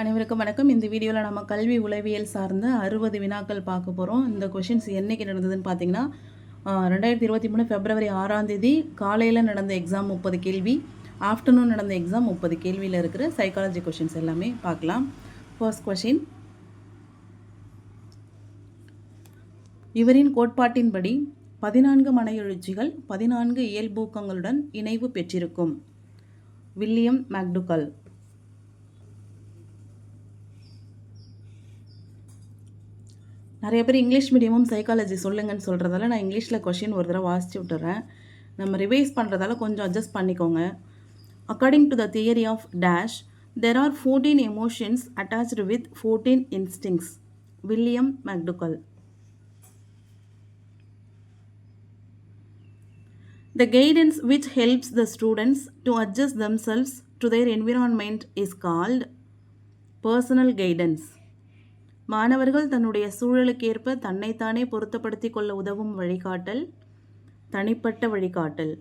அனைவருக்கும் வணக்கம். இந்த வீடியோவில் நம்ம கல்வி உளவியல் சார்ந்த அறுபது வினாக்கள் பார்க்க போகிறோம் இந்த கொஷின்ஸ் என்னைக்கு நடந்ததுன்னு பார்த்தீங்கன்னா ரெண்டாயிரத்தி இருபத்தி மூணு பிப்ரவரி ஆறாம் தேதி காலையில் நடந்த எக்ஸாம் முப்பது கேள்வி ஆஃப்டர்நூன் நடந்த எக்ஸாம் முப்பது கேள்வியில் இருக்கிற சைக்காலஜி கொஷின்ஸ் எல்லாமே பார்க்கலாம். ஃபர்ஸ்ட் கொஷின் இவரின் கோட்பாட்டின்படி பதினான்கு மன எழுச்சிகள் பதினான்கு இயல்பூக்கங்களுடன் இணைவு பெற்றிருக்கும். William McDougall. நிறைய பேர் இங்கிலீஷ் மீடியமும் சைக்காலஜி சொல்லுங்கன்னு சொல்கிறதால நான் இங்கிலீஷில் கொஷின் ஒரு தடவை வாசிச்சு விட்டுறேன். நம்ம ரிவைஸ் பண்ணுறதால கொஞ்சம் அட்ஜஸ்ட் பண்ணிக்கோங்க. According to the theory of dash there are fourteen emotions attached with fourteen instincts William McDougall The guidance which helps the students to adjust themselves to their environment is called personal guidance. மாணவர்கள் தன்னுடைய சூழலுக்கேற்ப தன்னைத்தானே பொருத்தப்படுத்திக் கொள்ள உதவும் வழிகாட்டல் தனிப்பட்ட வழிகாட்டல்.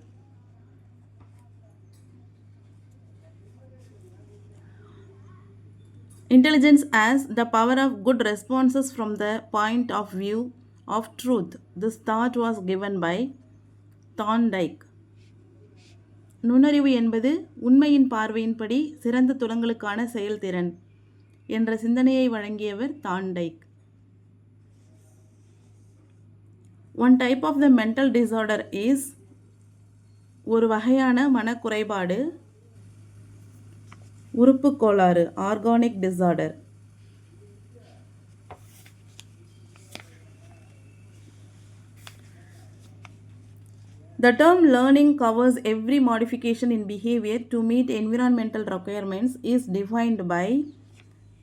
Intelligence as the power of good responses from the point of view of of truth. This was given by தான் Thorndike நுண்ணறிவு என்பது உண்மையின் பார்வையின்படி சிறந்த துலங்களுக்கான செயல்திறன். என்ற சிந்தனையை வழங்கியவர் Thorndike one type of the mental disorder is ஒரு வகையான மனக்குறைபாடு உறுப்புக் கோளாறு organic disorder The term learning covers every modification in behavior to meet environmental requirements is defined by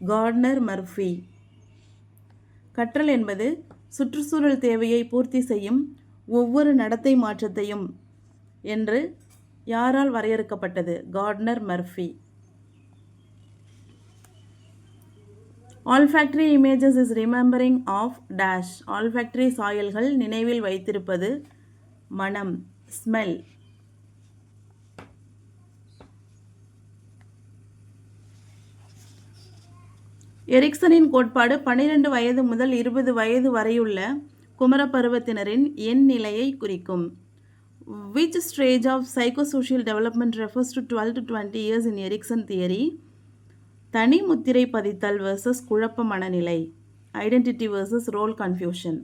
Gardner Murphy. கற்றல் என்பது சுற்றுச்சூழல் தேவையை பூர்த்தி செய்யும் ஒவ்வொரு நடத்தை மாற்றத்தையும் என்று யாரால் வரையறுக்கப்பட்டது? Gardner Murphy. Olfactory images is remembering of dash olfactory சாயல்கள் நினைவில் வைத்திருப்பது மனம் ஸ்மெல் எரிக்சனின் கோட்பாடு பன்னிரண்டு வயது முதல் இருபது வயது வரையுள்ள குமரப்பருவத்தினரின் எண் நிலையை குறிக்கும். Which stage of psychosocial development refers to twelve to twenty years in Erikson theory தனி முத்திரை பதித்தல் வர்சஸ் குழப்ப மனநிலை. Identity versus role confusion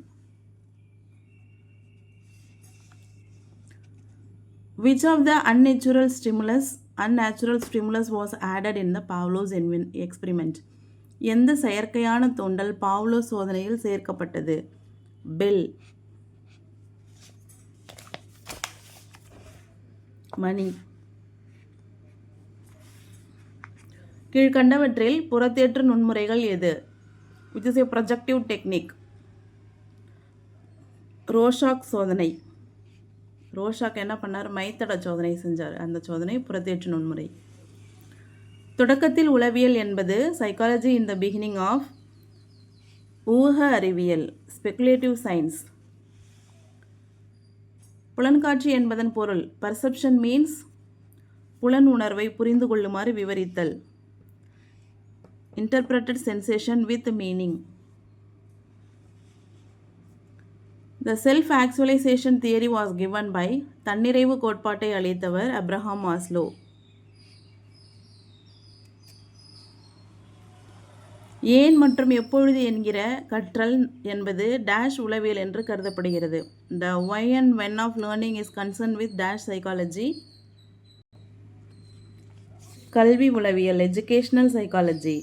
which of the unnatural stimulus unnatural stimulus was added in the Pavlov's envi- experiment? எந்த செயற்கையான தூண்டல் Pavlov சோதனையில் சேர்க்கப்பட்டது? பெல். மணி. கீழ்கண்டவற்றில் புறத்தேற்று நுண்முறைகள் எது? Which is a projective technique Rorschach சோதனை. ரோஷாக் என்ன பண்ணார்? மைத்தட சோதனை செஞ்சார். அந்த சோதனை புறத்தேற்று நுண்முறை. தொடக்கத்தில் உளவியல் என்பது psychology in the beginning of ஊக அறிவியல் ஸ்பெகுலேட்டிவ் சயின்ஸ் புலன்காட்சி என்பதன் பொருள் பர்செப்ஷன் மீன்ஸ் புலன் உணர்வை புரிந்து கொள்ளுமாறு விவரித்தல். Interpreted sensation with meaning the self actualization theory was given by தன்னிறைவு கோட்பாட்டை அளித்தவர் அப்ரஹாம் மாஸ்லோ ஏன் மற்றும் எப்பொழுது என்கிற கற்றல் என்பது டேஷ் உளவியல் என்று கருதப்படுகிறது. The why and when of learning is concern with dash psychology கல்வி உளவியல் எஜுகேஷ்னல் சைக்காலஜி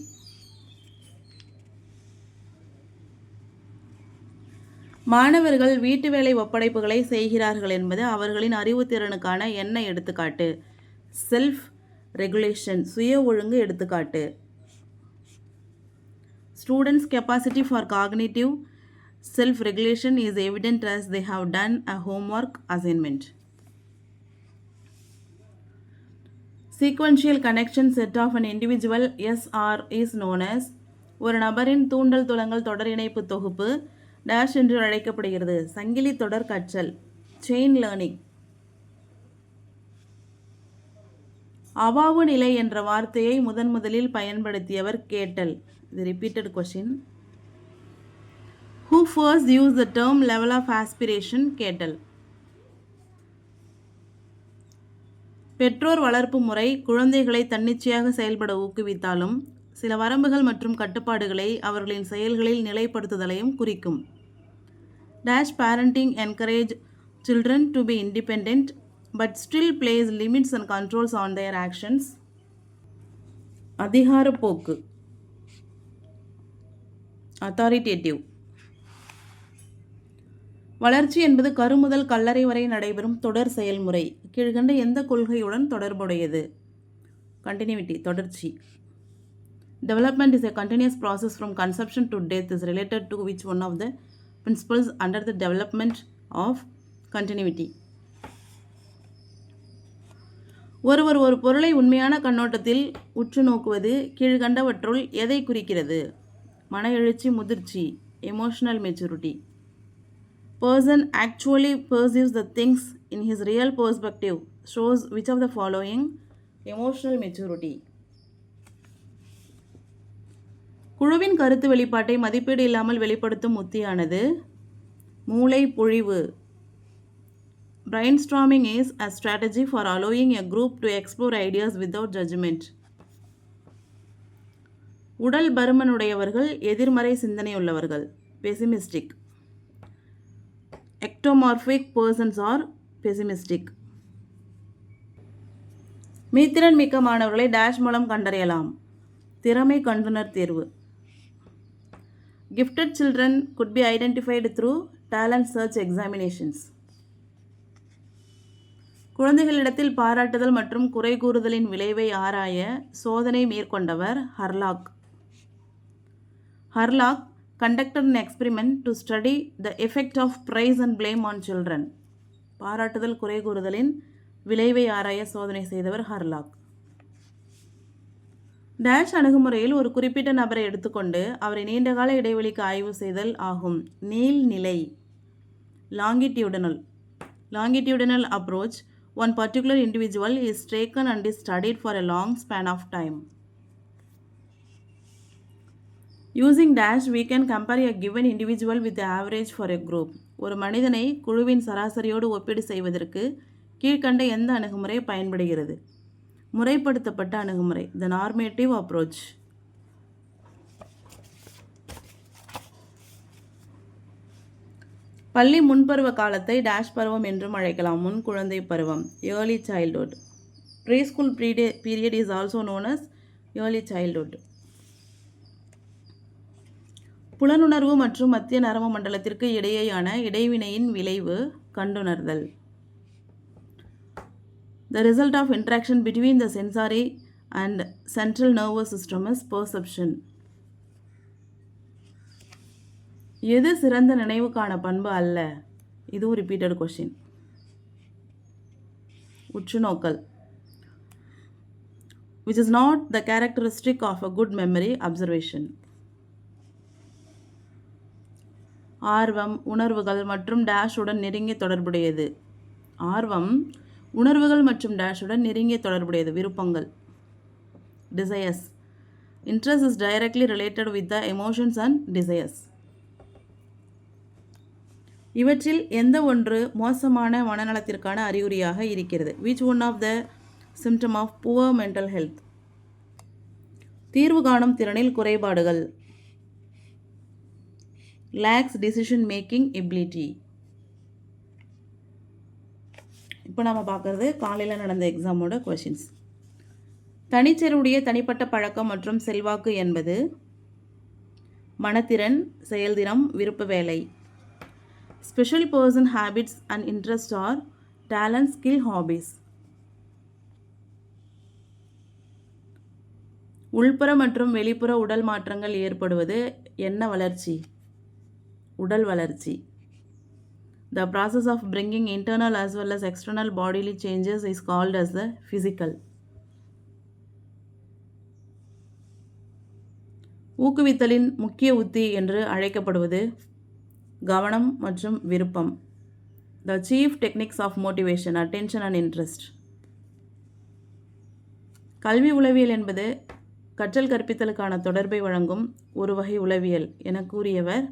மாணவர்கள் வீட்டு வேலை ஒப்படைப்புகளை செய்கிறார்கள் என்பது அவர்களின் அறிவுத்திறனுக்கான என்ன எடுத்துக்காட்டு. செல்ஃப் ரெகுலேஷன் சுய ஒழுங்கு எடுத்துக்காட்டு. Students capacity for cognitive self regulation is evident as they have done a homework assignment. Sequential connection set of an individual SR is known as ஒரு நபரின் தூண்டல் துலங்கள் தொடர் இணைப்பு தொகுப்பு டேஷ் என்று அழைக்கப்படுகிறது. சங்கிலி தொடர் கற்றல் செயின் லேர்னிங் அவாவு நிலை என்ற வார்த்தையை முதன் முதலில் பயன்படுத்தியவர் கேட்டல். இது repeated question who first use the term level of aspiration கேட்டல். பெற்றோர் வளர்ப்பு முறை குழந்தைகளை தன்னிச்சையாக செயல்பட ஊக்குவித்தாலும் சில வரம்புகள் மற்றும் கட்டுப்பாடுகளை அவர்களின் செயல்களில் நிலைப்படுத்துதலையும் குறிக்கும். Dash parenting encourage children to be independent but still place limits and controls on their actions அதிகாரப்போக்கு. Authoritative வளர்ச்சி என்பது கருமுதல் கல்லறை வரை நடைபெறும் தொடர் செயல்முறை. கீழ்கண்ட எந்த கொள்கையுடன் தொடர்புடையது? கண்டினியூட்டி தொடர்ச்சி. Development is a continuous process from conception to death is related to which one of the principles under the development of continuity ஒருவர் ஒரு பொருளை உண்மையான கண்ணோட்டத்தில் உற்று நோக்குவது கீழ்கண்டவற்றுள் எதை குறிக்கிறது? மன எழுச்சி முதிர்ச்சி emotional maturity person actually perceives the things in his real perspective shows which of the following emotional maturity குழுவின் கருத்து வெளிப்பாட்டை மதிப்பீடு இல்லாமல் வெளிப்படுத்தும் உத்தியானது மூளை பொழிவு. Brain storming is a strategy for allowing a group to explore ideas without judgment உடல் பருமனுடையவர்கள் எதிர்மறை சிந்தனை உள்ளவர்கள் pessimistic ectomorphic persons are pessimistic மீத்திறன் மிக்க மாணவர்களை டேஷ் மூலம் கண்டறியலாம் திறமை கண்டுனர் தேர்வு gifted children could be identified through talent search examinations குழந்தைகளிடத்தில் பாராட்டுதல் மற்றும் குறை கூறுதலின் விளைவை ஆராய சோதனை மேற்கொண்டவர் Hurlock. Hurlock conducted an experiment to study the effect of praise and blame on children பாராட்டுதல் குறை கூறுதலின் விளைவை ஆராய சோதனை செய்தவர் ஹர்லாக். டேஷ் அணுகுமுறையில் ஒரு குறிப்பிட்ட நபரை எடுத்துக்கொண்டு அவரை நீண்டகால இடைவெளிக்கு ஆய்வு செய்தல் ஆகும். நீள்நிலை longitudinal longitudinal approach one particular individual is taken and is studied for a long span of time using dash we can compare a given individual with the average for a group. ஒரு மனிதனை குழுவின் சராசரியோடு ஒப்பீடு செய்வதற்கு கீழ்கண்ட எந்த அணுகுமுறை பயன்படுகிறது? முறைப்படுத்தப்பட்ட அணுகுமுறை த நார்மேட்டிவ் அப்ரோச் பள்ளி முன்பருவ காலத்தை டேஷ் பருவம் என்றும் அழைக்கலாம். முன் குழந்தை பருவம் early childhood preschool preday period is also known as early childhood புலனுணர்வு மற்றும் மத்திய நரம்பு மண்டலத்திற்கு இடையேயான இடைவினையின் விளைவு கண்டுணர்தல். The result of interaction between the sensory and central nervous system is perception எது சிறந்த நினைவுக்கான பண்பு அல்ல? இதுவும் ரிப்பீட்டட் கொஷின் உற்றுநோக்கல். Which is not the characteristic of a good memory observation. ஆர்வம் உணர்வுகள் மற்றும் டேஷுடன் நெருங்கிய தொடர்புடையது. ஆர்வம் உணர்வுகள் மற்றும் டேஷுடன் நெருங்கிய தொடர்புடையது. விருப்பங்கள். Desires interest is directly related with the emotions and desires இவற்றில் எந்த ஒன்று மோசமான மனநலத்திற்கான அறிகுறியாக இருக்கிறது? Which one of the symptom of poor mental health தீர்வு காணும் திறனில் குறைபாடுகள். லேக்ஸ் டிசிஷன் மேக்கிங் எபிலிட்டி இப்போ நம்ம பார்க்குறது காலையில் நடந்த எக்ஸாமோட கொஷின்ஸ் தனிச்சருடைய தனிப்பட்ட பழக்கம் மற்றும் செல்வாக்கு என்பது மனத்திறன் செயல்திறம் விருப்ப வேலை. Special person habits and interest or talent skill hobbies உள்புற மற்றும் வெளிப்புற உடல் மாற்றங்கள் ஏற்படுவது என்ன வளர்ச்சி? உடல் வளர்ச்சி. The process of bringing internal as well as external bodily changes is called as the physical ஊக்குவித்தலின் முக்கிய உத்தி என்று அழைக்கப்படுவது கவனம் மற்றும் விருப்பம். The chief techniques of motivation attention and interest கல்வி உளவியல் என்பது கற்றல் கற்பித்தலுக்கான தொடர்பை வழங்கும் ஒரு வகை உளவியல் என கூறியவர்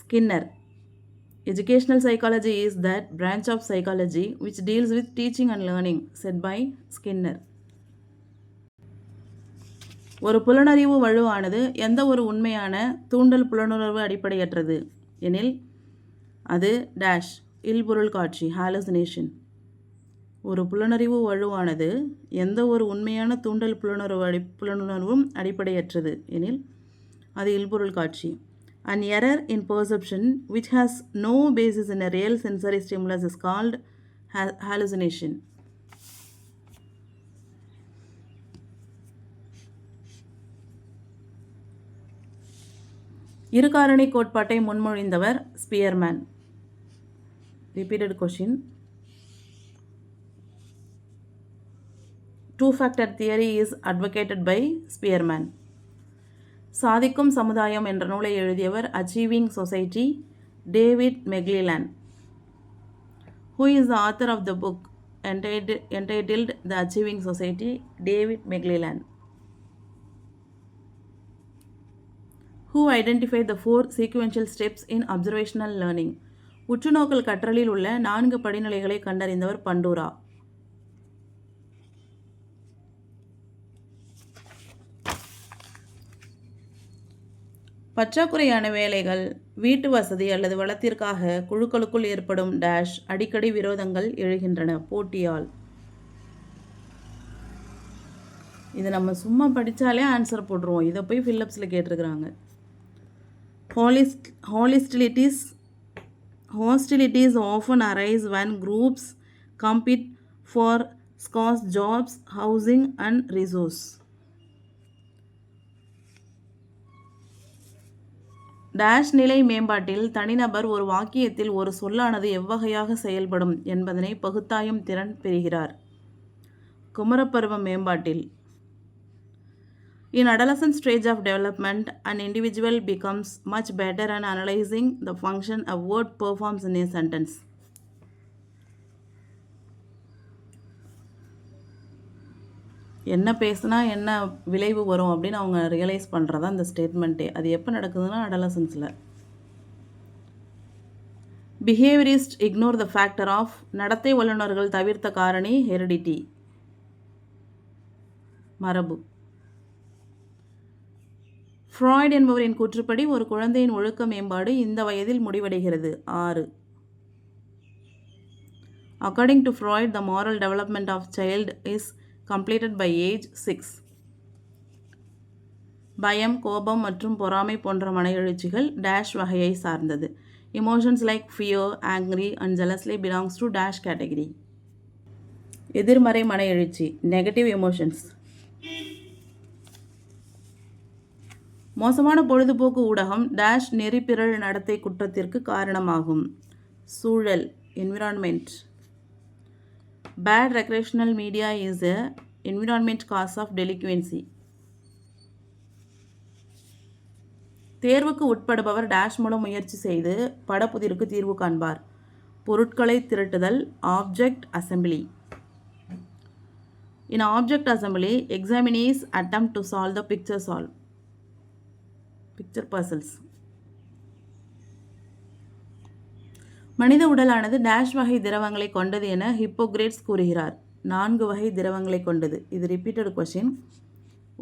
Skinner educational psychology is that branch of psychology which deals with teaching and learning set by Skinner ஒரு புலனறிவு வலுவானது எந்த ஒரு உண்மையான தூண்டல் புலனுணர்வு அடிப்படையற்றது? எனில் அது டேஷ் இல்பொருள் காட்சி ஹாலுசினேஷன் ஒரு புலனறிவு வலுவானது எந்த ஒரு உண்மையான தூண்டல் புலனுணர்வு அடி புலனுணர்வும் அடிப்படையற்றது? எனில் அது இல்பொருள் காட்சி. An error in perception which has no basis in a real sensory stimulus is called hallucination இருகாரணி கோட்பாட்டை முன்மொழிந்தவர் Spearman. Repeated question two factor theory is advocated by Spearman சாதிக்கும் சமுதாயம் என்ற நூலை எழுதியவர் achieving society David McClelland who is the author of the book entitled the achieving society David McClelland who identify the four sequential steps in observational learning உற்றுநோக்கல் கற்றலில் உள்ள நான்கு படிநிலைகளை கண்டறிந்தவர் பண்டூரா. பற்றாக்குறையான வேலைகள் வீட்டு வசதி அல்லது வளத்திற்காக குழுக்களுக்குள் ஏற்படும் டேஷ் அடிக்கடி விரோதங்கள் எழுகின்றன போட்டியால். இதை நம்ம சும்மா படித்தாலே ஆன்சர் போட்டுருவோம். இதை போய் ஃபில்லப்ஸில் கேட்டிருக்கிறாங்க. Holist hostilities hostilities often arise when groups compete for scarce jobs, housing and resource. Dash நிலை மேம்பாட்டில் தனிநபர் ஒரு வாக்கியத்தில் ஒரு சொல்லானது எவ்வகையாக செயல்படும் என்பதனை பகுத்தாயும் திறன் பெறுகிறார் குமரப்பருவ மேம்பாட்டில் In adolescent stage of development, an individual becomes much better at analyzing the function a word performs in a sentence. என்ன பேசுனா என்ன விளைவு வரும் அப்படின்னு அவங்க ரியலைஸ் பண்ணுறதா இந்த ஸ்டேட்மெண்ட்டே அது எப்போ நடக்குதுன்னா அடலசன்ஸில் behaviourist ignore the factor of நடத்தை வல்லுநர்கள் தவிர்த்த காரணி ஹெரிடிட்டி மரபு. ஃப்ராய்ட் என்பவரின் கூற்றுப்படி ஒரு குழந்தையின் ஒழுக்க மேம்பாடு இந்த வயதில் முடிவடைகிறது. ஆறு. According to Freud the moral development of child is completed by age six பயம் கோபம் மற்றும் பொறாமை போன்ற மன எழுச்சிகள் டேஷ் வகையை சார்ந்தது. Emotions like fear angry and jealously belongs to dash category எதிர்மறை மன எழுச்சி நெகட்டிவ் எமோஷன்ஸ் மோசமான பொழுதுபோக்கு ஊடகம் டேஷ் நெறிப்பிரள் நடத்தை குற்றத்திற்கு காரணமாகும். சூழல் environment bad recreational media is a environment cause of delinquency தேர்வுக்கு உட்படுபவர் டேஷ் மூலம் முயற்சி செய்து படப்புதிருக்கு தீர்வு காண்பார். பொருட்களை திரட்டுதல் object assembly in object assembly examinees attempt to solve the picture solve picture puzzles மனித உடலானது டேஷ் வகை திரவங்களை கொண்டது என ஹிப்போகிரேட்ஸ் கூறுகிறார். நான்கு வகை திரவங்களை கொண்டது. இது ரிப்பீட்டட் கொஷின்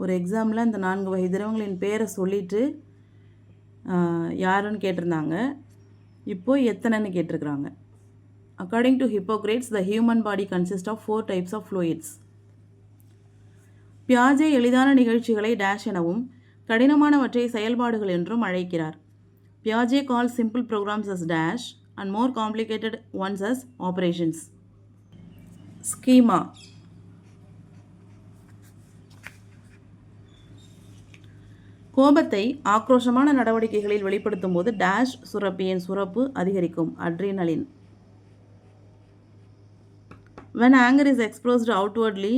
ஒரு எக்ஸாமில் இந்த நான்கு வகை திரவங்களின் பேரை சொல்லிட்டு யாருன்னு கேட்டிருந்தாங்க. இப்போது எத்தனைன்னு கேட்டிருக்கிறாங்க. According to Hippocrates the human body consist of four types of fluids பியாஜே எளிதான நிகழ்ச்சிகளை டேஷ் எனவும் கடினமானவற்றை செயல்பாடுகள் என்றும் அழைக்கிறார். பியாஜே call simple programs as dash and more complicated ones as operations schema கோபத்தை ஆக்ரோஷமான நடவடிக்கைகளில் வெளிப்படுத்தும் போது டேஷ் சுரப்பியின் சுரப்பு அதிகரிக்கும். Adrenaline when anger is expressed outwardly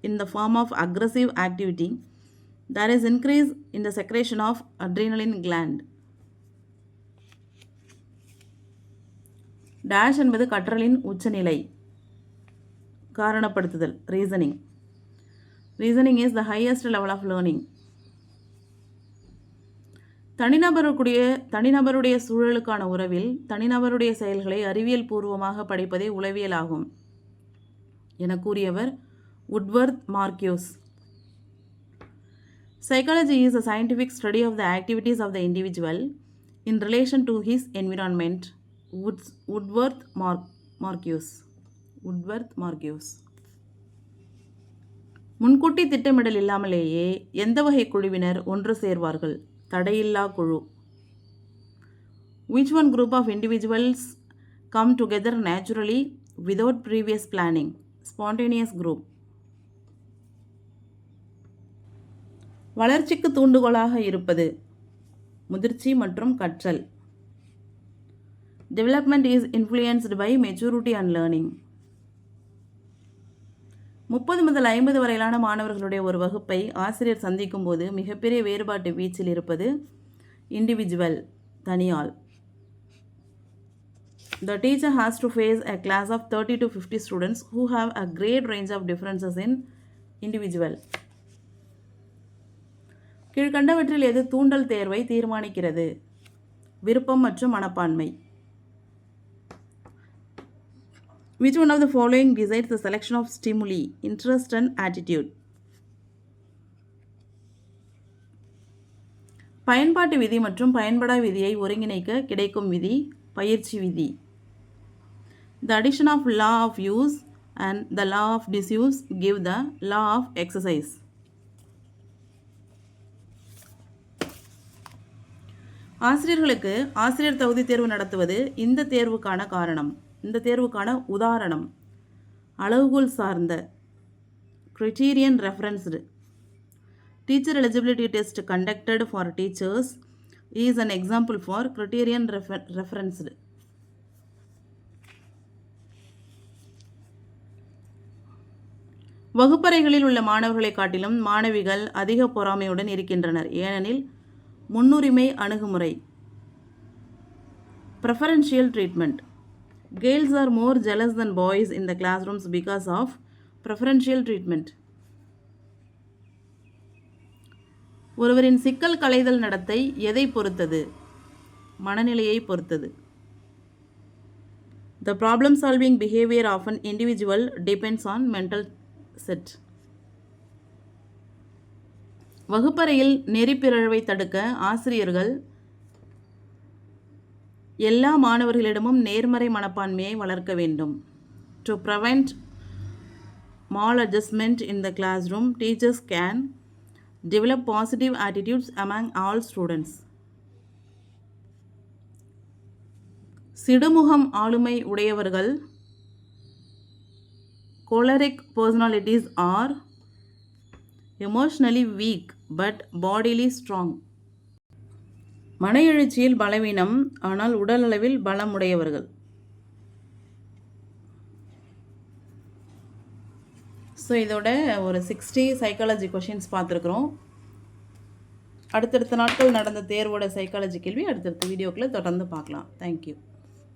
in the form of aggressive activity there is increase in the secretion of adrenaline gland. Dash என்பது கற்றலின் உச்சநிலை. காரணப்படுத்துதல் reasoning reasoning is the highest level of learning தனிநபருக்குடைய தனிநபருடைய சூழலுக்கான உறவில் தனிநபருடைய செயல்களை அறிவியல் பூர்வமாக படிப்பதே உளவியல் ஆகும் என கூறியவர் Woodworth Marquis Psychology is a scientific study of the activities of the individual in relation to his environment. Woods, Woodworth Mark, Marcuse. Woodworth Marcuse. முன்கூட்டி திட்டமிடல் இல்லாமலேயே எந்த வகை குழுவினர் ஒன்று சேர்வார்கள் தடையில்லா குழு which one group of individuals come together naturally without previous planning spontaneous group வளர்ச்சிக்கு தூண்டுகோலாக இருப்பது. முதிர்ச்சி மற்றும் கற்றல். Development is influenced by maturity and learning முப்பது முதல் ஐம்பது வரையிலான மாணவர்களுடைய ஒரு வகுப்பை ஆசிரியர் சந்திக்கும் போது மிகப்பெரிய வேறுபாட்டு வீச்சில் இருப்பது இண்டிவிஜுவல் தனியால். The teacher has to face a class of 30 to 50 students who have a great range of differences in individual. கீழ்கண்டவற்றில் எது தூண்டல் தேர்வை தீர்மானிக்கிறது விருப்பம் மற்றும் மனப்பான்மை which one of the following decide the selection of stimuli interest and attitude? பயன்பாட்டு விதி மற்றும் பயன்படா விதியை ஒருங்கிணைக்க கிடைக்கும் விதி பயிற்சி விதி the addition of law of use and the law of disuse give the law of exercise ஆசிரியர்களுக்கு ஆசிரியர் தகுதி தேர்வு நடத்துவது இந்த தேர்வுக்கான காரணம். இந்த தேர்வுக்கான உதாரணம். அளவுகோல் சார்ந்த criterion referenced. Teacher eligibility test conducted for teachers is an example for criterion refer- referenced. வகுப்பறைகளில் உள்ள மாணவர்களை காட்டிலும் மாணவிகள் அதிக பொறாமையுடன் இருக்கின்றனர். ஏனெனில் முன்னுரிமை அணுகுமுறை. Preferential treatment girls are more jealous than boys in the class rooms because of preferential treatment ஒருவரின் சிக்கல் களைதல் நடத்தை எதை பொறுத்தது? மனநிலையை பொறுத்தது. The problem solving behaviour of an individual depends on mental set வகுப்பறையில் நெறிப்பிறழ்வை தடுக்க ஆசிரியர்கள் எல்லா மாணவர்களிடமும் நேர்மறை மனப்பான்மையை வளர்க்க வேண்டும். To prevent maladjustment in the classroom teachers can develop positive attitudes among all students சிடுமுகம் ஆளுமை உடையவர்கள் choleric personalities are emotionally weak but bodily strong மன எழுச்சியில் பலவீனம் ஆனால் உடலளவில் பலமுடையவர்கள். பலம் உடையவர்கள் ஸோ இதோட ஒரு சிக்ஸ்டி சைக்காலஜி கொஷின்ஸ் பார்த்துருக்குறோம். அடுத்தடுத்த நாட்கள் நடந்த தேர்வோட சைக்காலஜி கேள்வி அடுத்தடுத்த வீடியோக்களை தொடர்ந்து பார்க்கலாம். தேங்க்யூ